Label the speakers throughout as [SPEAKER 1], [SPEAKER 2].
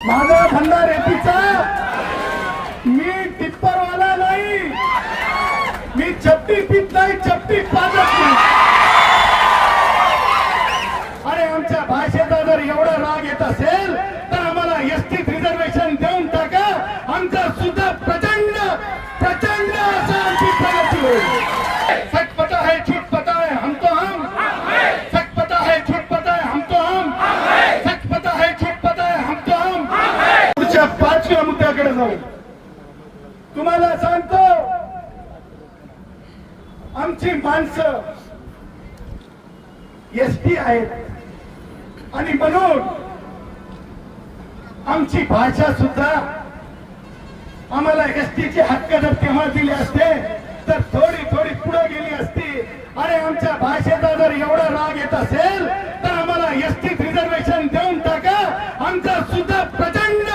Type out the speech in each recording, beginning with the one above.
[SPEAKER 1] माझा धंदा रेतीचा मी टिप्परवाला नाही. मी चपटी पित नाही चपटी पाजत नाही. अरे आमच्या भाषेचा जर एवढा राग येत असेल तर आम्हाला एसटीत रिझर्वेशन देऊन टाका. आमचा सुद्धा प्रचंड प्रचंड असं आमची प्रगती होईल सच पता है झूठ पता है हम तो हम सच पता है झूठ पता है हम तो हम सच पता है झूठ पता है हम तो हम पुढच्या पाचव्या मुद्द्याकडे जाऊ तुम्हाला सांगतो आमची माणसं एसटी आहेत आणि म्हणून आमची भाषा सुद्धा आम्हाला एसटीचे हक्क जर तेव्हा दिले असते तर थोडी थोडी पुढे गेली असती. आणि आमच्या भाषेचा जर एवढा राग येत असेल तर आम्हाला एसटीत रिझर्वेशन देऊन टाका आमचा सुद्धा प्रचंड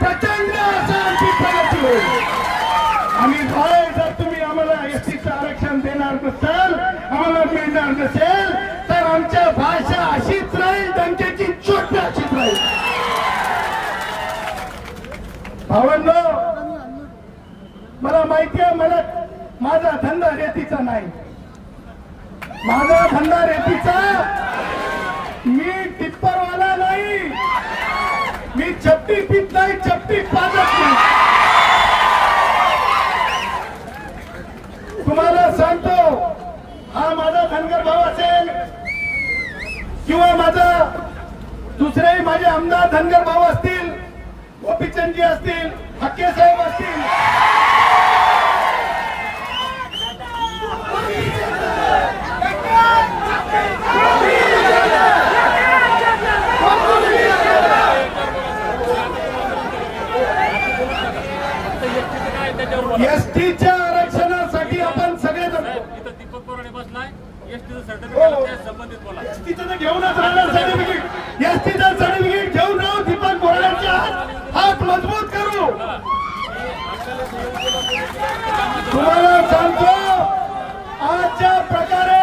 [SPEAKER 1] प्रचंड असं आमची प्रगती होईल आम्ही भाय जर तुम्ही आम्हाला एसटीचं आरक्षण देणार नसाल आम्हाला मिळणार नसेल तर आमच्या भाषा अशीच राहील डंकेची चोट अशीच राहील भावांनो मला माहिती आहे मला माझा धंदा रेतीचा नाही. माझा धंदा रेतीचा मी टिप्परवाला नाही. मी चपटी पित नाही चपटी पाजत नाही. तुम्हाला सांगतो हा माझा धनगर भाव असेल किंवा माझा दुसरेही माझे आमदार धनगर भाव असतील गोपीचंदजी असतील हक्के साहेब असतील. एसटीच्या आरक्षणासाठी आपण
[SPEAKER 2] दीपक कोराडे बसलाय. एसटीचं
[SPEAKER 1] हो.
[SPEAKER 2] सर्टिफिकेट संबंधित बोला.
[SPEAKER 1] एसटीचं घेऊनच राहणार सर्टिफिकेट एसटीचं सर्टिफिकेट घेऊन राहू दीपक बोराड्यांचे हात हात मजबूत करू तुम्हाला सांगतो आज ज्या प्रकारे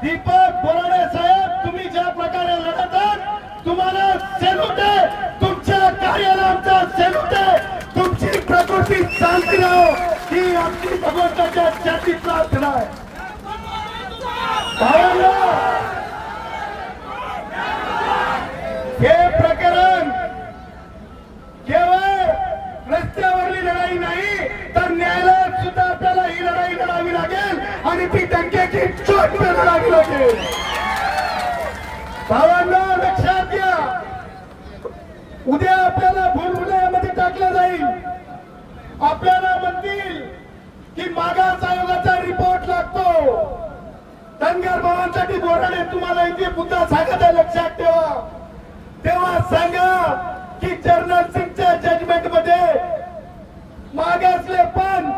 [SPEAKER 1] दीपक बोराडे साहेब तुम्ही ज्या प्रकारे लढत आहात तुम्हाला सेल्यूट आहे तुमच्या कार्याला आमचा सेल्यूट आहे तुमची प्रकृती शांती राहो ही आमची भगवंताच्या जाती प्रार्थना आहे. भावांना लक्षात घ्या उद्या आपल्याला भूलभुलयामध्ये टाकलं जाईल. आपल्याला म्हणतील की मागास आयोगाचा रिपोर्ट लागतो. धनगर भावांसाठी बोराडे तुम्हाला इथे मुद्दा सांगत आहे लक्षात ठेवा. तेव्हा सांगा की जर्नल सिंगच्या जजमेंटमध्ये मागासले पण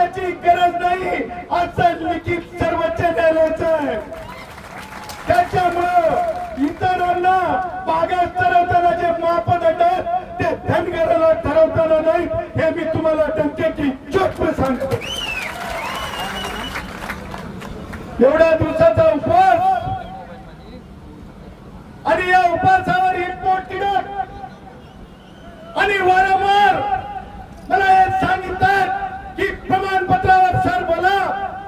[SPEAKER 1] करण्याची गरज नाही असं लिखित सर्वोच्च न्यायालयाचं आहे. त्याच्यामुळं इतरांना मागास ठरवताना जे मापदंड ते धनगराला ठरवताना नाही हे मी तुम्हाला टंकेची चोट सांगतो. एवढ्या दिवसाचा उपवास. आणि या उपवासावर रिपोर्ट आणि वर मला हे सांगितलं की प्रमाणपत्रावर सर बोला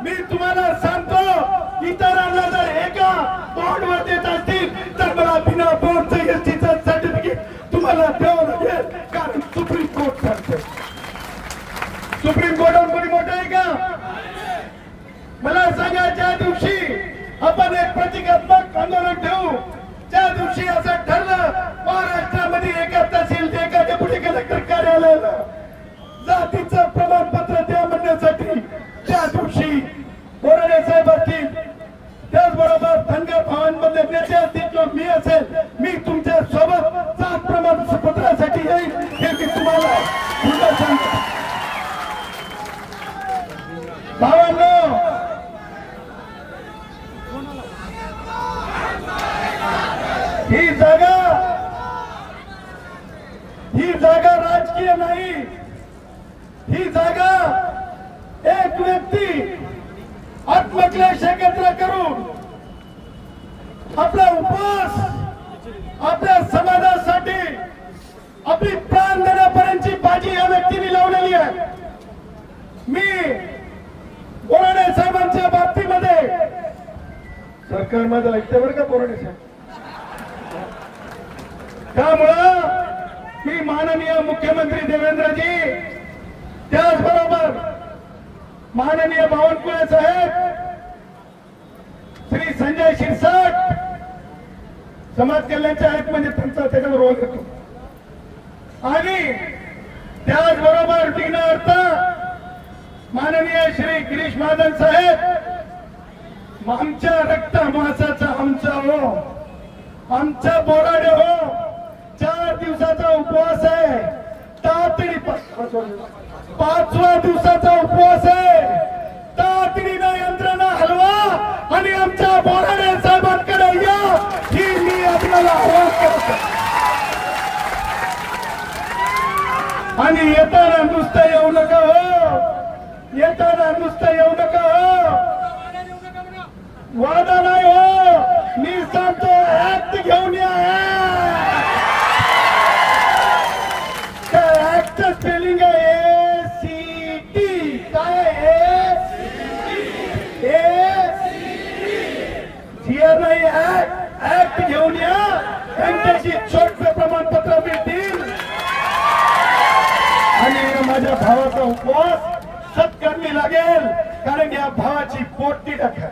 [SPEAKER 1] मी तुम्हाला सांगतो इतरांना जर एका बोर्डवर देत असतील तर मला बिना बोर्डचं एसटीचं सर्टिफिकेट तुम्हाला द्यावं लागेल कारण सुप्रीम कोर्ट सांगतं सुप्रीम कोर्टावर कोणी मोठं आहे का? मला सांगा ज्या दिवशी आपण एक प्रतिकात्मक आंदोलन ठेवू त्या दिवशी असं ठरलं महाराष्ट्रामध्ये एका तहसील एका डेप्युटी कलेक्टर कार्यालयाला जातीचं प्रमाणपत्र द्या म्हणण्यासाठी त्या दिवशी बोराडे साहेब असतील. त्याचबरोबर धनगर भावांमधले नेते असतील किंवा मी असेल मी तुमच्यासोबत जात प्रमाणपत्रासाठी येईल हे मी तुम्हाला पुन्हा सांगतो भावांनो ही जागा ही जागा राजकीय नाही ही जागा एक व्यक्ती आत्मक्लेश एकत्र करून आपला उपवास आपल्या समाजासाठी आपली प्राण देण्यापर्यंतची बाजी या व्यक्तीने लावलेली आहे. मी बोराडे साहेबांच्या बाबतीमध्ये सरकार माझं ऐकते बरं का बोराडे साहेब. त्यामुळं मी माननीय मुख्यमंत्री देवेंद्रजी त्याचबरोबर माननीय बावनकुळे साहेब श्री संजय शिरसाट समाज कल्याणचे आहेत म्हणजे त्यांचा त्याच्यावर रोल येतो आणि त्याचबरोबर तीन अर्थ माननीय श्री गिरीश महाजन साहेब आमच्या रक्त मासाचा आमचा हो आमचा बोराडे हो चार दिवसाचा उपवास आहे. तातडी पाचव्या दिवसाचा उपवास आहे. तातडीनं यंत्रणा हलवा आणि आमच्या बोराडे साहेबांकडे या. ही मी आपल्याला आवाहन करतो. आणि येताना नुसतं येऊ नका हो. येताना नुसतं येऊ आणि माझ्या भावाचा उपवास सत्कर्मी लागेल कारण या भावाची पोटती टाका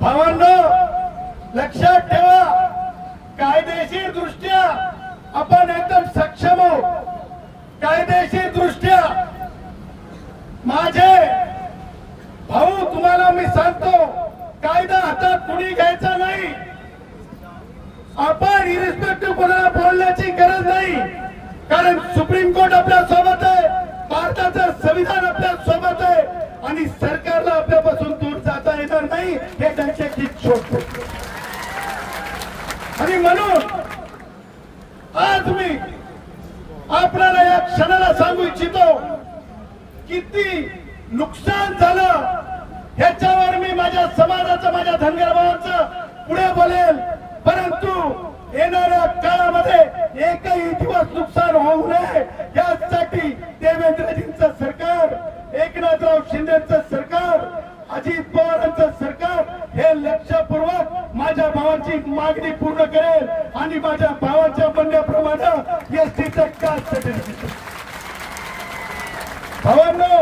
[SPEAKER 1] भावांनो लक्षात ठेवा कायदेशीर दृष्ट्या आपण एकदम सक्षम आहोत. कायदेशीर दृष्ट्या माझे भाऊ तुम्हाला मी सांगतो कायदा हातात कुणी घ्यायचा नाही. आपण इरिस्पेक्टिव्ह कोणाला बोलण्याची गरज नाही कारण सुप्रीम कोर्ट आपल्यासोबत आहे संविधान आपल्यासोबत आहे. आणि सरकारला आपल्यापासून दूर जाता येणार नाही हे त्यांचे गीत शोधतो आणि म्हणून आज मी आपल्याला या क्षणाला सांगू इच्छितो किती नुकसान झालं ह्याच्यावर मी माझ्या समाजाचं माझ्या धनगर भावाचं पुढे बोलेल. परंतु येणाऱ्या काळामध्ये एकही दिवस नुकसान होऊ नये यासाठी देवेंद्रजींचं सरकार एकनाथराव शिंदेचं सरकार अजित पवारांचं सरकार हे लक्षपूर्वक माझ्या भावाची मागणी पूर्ण करेल आणि माझ्या भावाच्या म्हणण्याप्रमाणे एसटीचं कास्ट सर्टिफिकेट भावांनो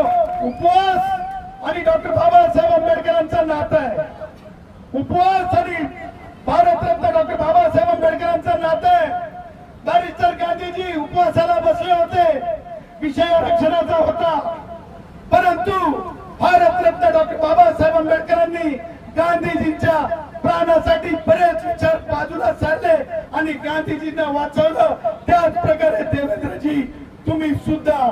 [SPEAKER 1] उपवास आणि डॉक्टर बाबासाहेब आंबेडकरांचं नातं आहे. उपवास आणि भारतरत्न डॉक्टर बाबासाहेब आंबेडकरांचं नातं आहे. बॅरिस्टर गांधीजी उपवासाला बसले होते. विषय आरक्षणाचा होता. परंतु भारतरत्न डॉक्टर बाबासाहेब आंबेडकरांनी गांधीजींच्या प्राणासाठी बरेच विचार बाजूला सारले आणि गांधीजींना वाचवलं. त्याच प्रकारे देवेंद्रजी तुम्ही सुद्धा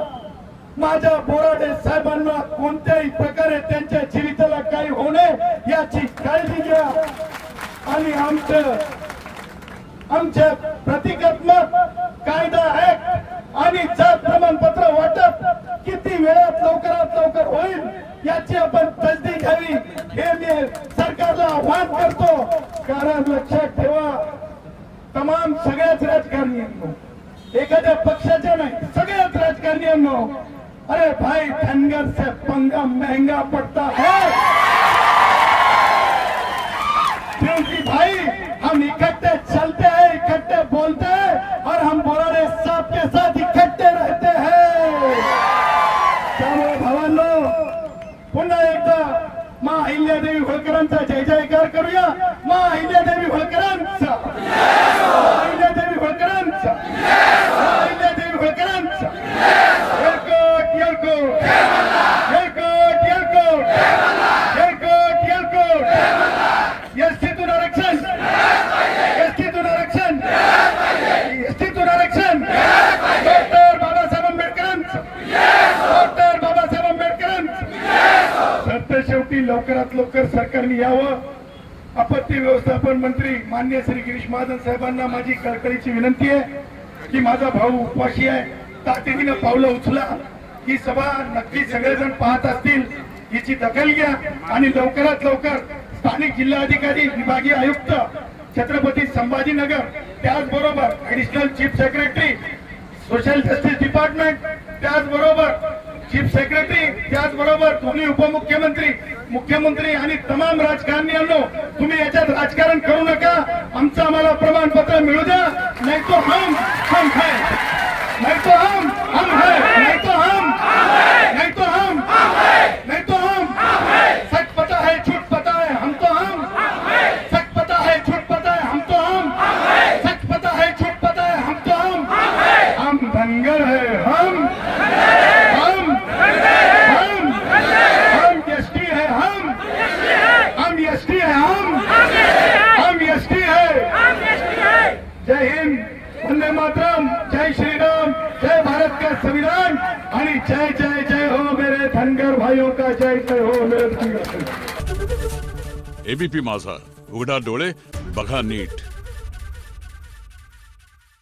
[SPEAKER 1] माझ्या बोराडे साहेबांना कोणत्याही प्रकारे त्यांच्या जीवितला काही होऊ नये याची काळजी घ्या. आणि आमचं आमच्या प्रतिकात्मक कायदा ऍक्ट आणि जात प्रमाणपत्र वाटप किती वेळात लवकरात लवकर होईल याची आपण तसदी घ्यावी. हे मी सरकारला आव्हान करतो. कारण लक्षात ठेवा तमाम सगळ्याच राजकारण्यांनो एखाद्या पक्षाच्या नाही सगळ्याच राजकारण्यांनो अरे भाई धनगर से पंगा महंगा पड़ता है. क्योंकि भाई हम एक सत्य लवकरात लवकर सरकारने यावं. आपत्ती व्यवस्थापन मंत्री मान्य श्री गिरीश महाजन साहेबांना माझी कळकळीची विनंती आहे की माझा भाऊ उपवाशी आहे. तातडीनं पावलं उचला. ही सभा नक्की सगळेजण पाहत असतील. याची दखल घ्या आणि लवकरात लवकर स्थानिक जिल्हाधिकारी विभागीय आयुक्त छत्रपती संभाजीनगर त्याचबरोबर additional chief secretary social justice department त्याचबरोबर चीफ सेक्रेटरी त्याचबरोबर दोन्ही उपमुख्यमंत्री मुख्यमंत्री आणि तमाम राजकारण्यांनो तुम्ही याच्यात राजकारण करू नका. आमचं आम्हाला प्रमाणपत्र मिळू द्या. नाही तो हम हम है. नहीं तो हम हम है नहीं तो हम नहीं तो हम नहीं तो हम सच पता है झूठ पता है हम तो हम सच पता है झूठ पता है हम तो हम सच पता है झूठ पता है हम तो हम हम धनगर है हम हम हम हम एसटी है हम हम एसटी है हम हम एसटी है जय हिंद वंदे मातरम जय श्रीराम जय भारत का संविधान आणि जय जय जय हो मेरे धनगर भाइयों का जय जय हो मेरे धनगर
[SPEAKER 3] एबीपी माझा उघडा डोळे बघा नीट.